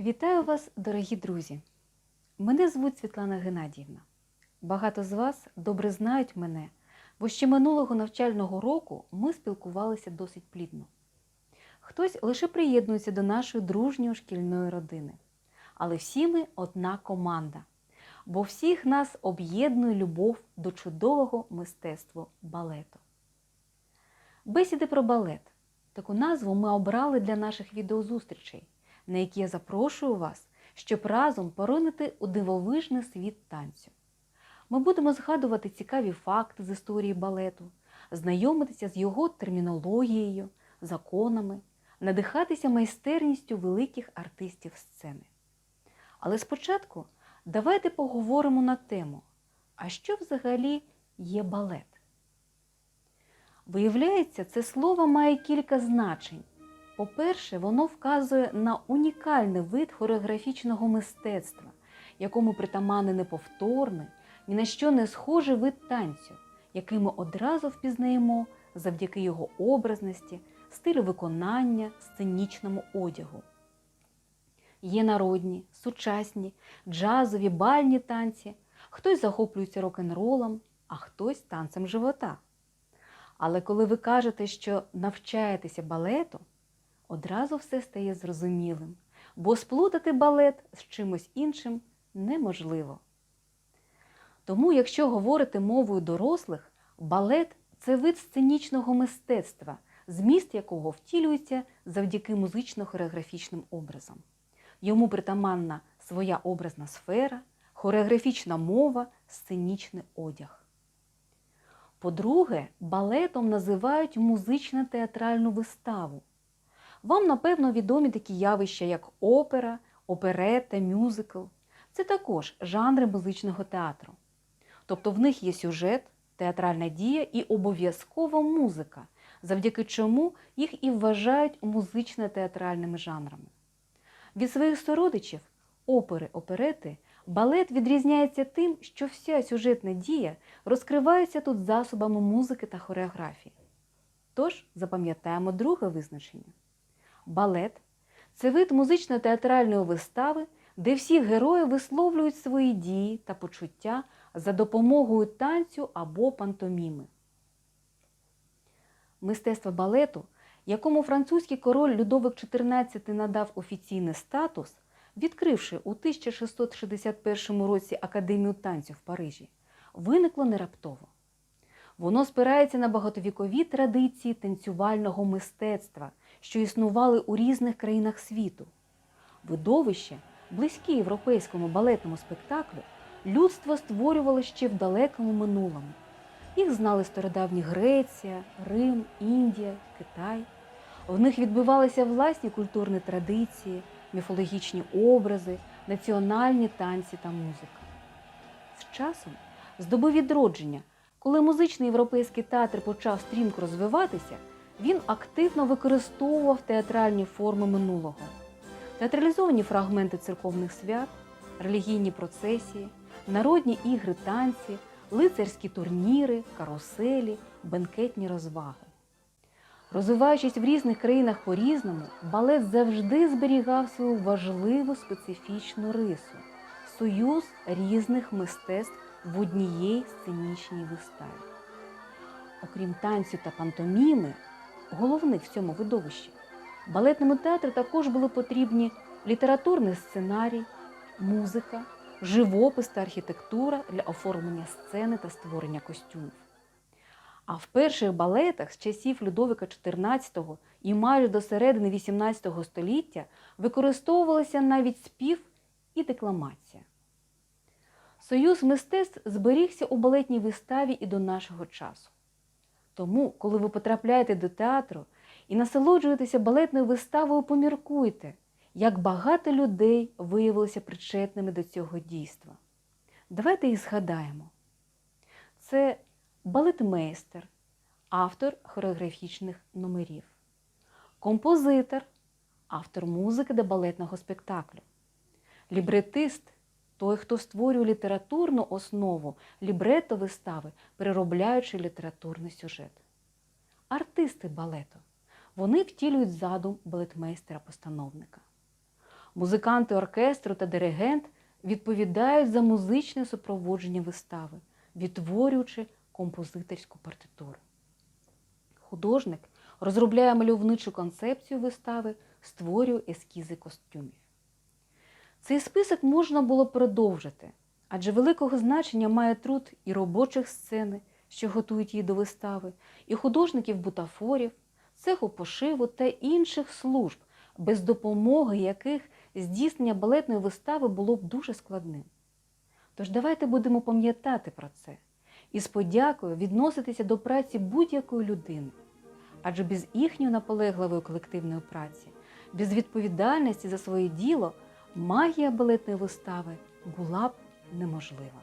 Вітаю вас, дорогі друзі! Мене звуть Світлана Геннадіївна. Багато з вас добре знають мене, бо ще минулого навчального року ми спілкувалися досить плідно. Хтось лише приєднується до нашої дружньої шкільної родини. Але всі ми одна команда, бо всіх нас об'єднує любов до чудового мистецтва балету. Бесіди про балет. Таку назву ми обрали для наших відеозустрічей, на які я запрошую вас, щоб разом поринути у дивовижний світ танцю. Ми будемо згадувати цікаві факти з історії балету, знайомитися з його термінологією, законами, надихатися майстерністю великих артистів сцени. Але спочатку давайте поговоримо на тему, а що взагалі є балет? Виявляється, це слово має кілька значень. По-перше, воно вказує на унікальний вид хореографічного мистецтва, якому притаманний неповторний, ні на що не схожий вид танцю, який ми одразу впізнаємо завдяки його образності, стилю виконання, сценічному одягу. Є народні, сучасні, джазові, бальні танці, хтось захоплюється рок-н-ролом, а хтось танцем живота. Але коли ви кажете, що навчаєтеся балету, одразу все стає зрозумілим, бо сплутати балет з чимось іншим неможливо. Тому, якщо говорити мовою дорослих, балет це вид сценічного мистецтва, зміст якого втілюється завдяки музично-хореографічним образам. Йому притаманна своя образна сфера, хореографічна мова, сценічний одяг. По-друге, балетом називають музично-театральну виставу. Вам, напевно, відомі такі явища, як опера, оперета, мюзикл. Це також жанри музичного театру. Тобто в них є сюжет, театральна дія і обов'язкова музика, завдяки чому їх і вважають музично-театральними жанрами. Від своїх сородичів, опери, оперети, балет відрізняється тим, що вся сюжетна дія розкривається тут засобами музики та хореографії. Тож запам'ятаємо друге визначення. Балет це вид музично-театральної вистави, де всі герої висловлюють свої дії та почуття за допомогою танцю або пантоміми. Мистецтво балету, якому французький король Людовик XIV надав офіційний статус, відкривши у 1661 році Академію танцю в Парижі, виникло не раптово. Воно спирається на багатовікові традиції танцювального мистецтва, що існували у різних країнах світу. Видовище, близькі європейському балетному спектаклю, людство створювало ще в далекому минулому. Їх знали стародавні Греція, Рим, Індія, Китай. В них відбивалися власні культурні традиції, міфологічні образи, національні танці та музика. З часом, з доби відродження, коли музичний європейський театр почав стрімко розвиватися, він активно використовував театральні форми минулого, театралізовані фрагменти церковних свят, релігійні процесії, народні ігри танці, лицарські турніри, каруселі, бенкетні розваги. Розвиваючись в різних країнах по-різному, балет завжди зберігав свою важливу специфічну рису союз різних мистецтв в однієї сценічній виставі. Окрім танцю та пантоміми, головних в цьому видовищі, балетному театру також були потрібні літературний сценарій, музика, живопис та архітектура для оформлення сцени та створення костюмів. А в перших балетах з часів Людовика XIV і майже до середини XVIII століття використовувалися навіть спів і декламація. Союз мистецтв зберігся у балетній виставі і до нашого часу. Тому, коли ви потрапляєте до театру і насолоджуєтеся балетною виставою, поміркуйте, як багато людей виявилися причетними до цього дійства. Давайте їх згадаємо. Це балетмейстер, автор хореографічних номерів, композитор, автор музики до балетного спектаклю, лібретист той, хто створює літературну основу лібрето вистави, переробляючи літературний сюжет. Артисти балету. Вони втілюють задум балетмейстера-постановника. Музиканти оркестру та диригент відповідають за музичне супроводження вистави, відтворюючи композиторську партитуру. Художник розробляє мальовничу концепцію вистави, створює ескізи костюмів. Цей список можна було продовжити, адже великого значення має труд і робочих сцени, що готують її до вистави, і художників-бутафорів, цеху пошиву та інших служб, без допомоги яких здійснення балетної вистави було б дуже складним. Тож давайте будемо пам'ятати про це і з подякою відноситися до праці будь-якої людини, адже без їхньої наполегливої колективної праці, без відповідальності за своє діло магія балетної вистави була б неможлива.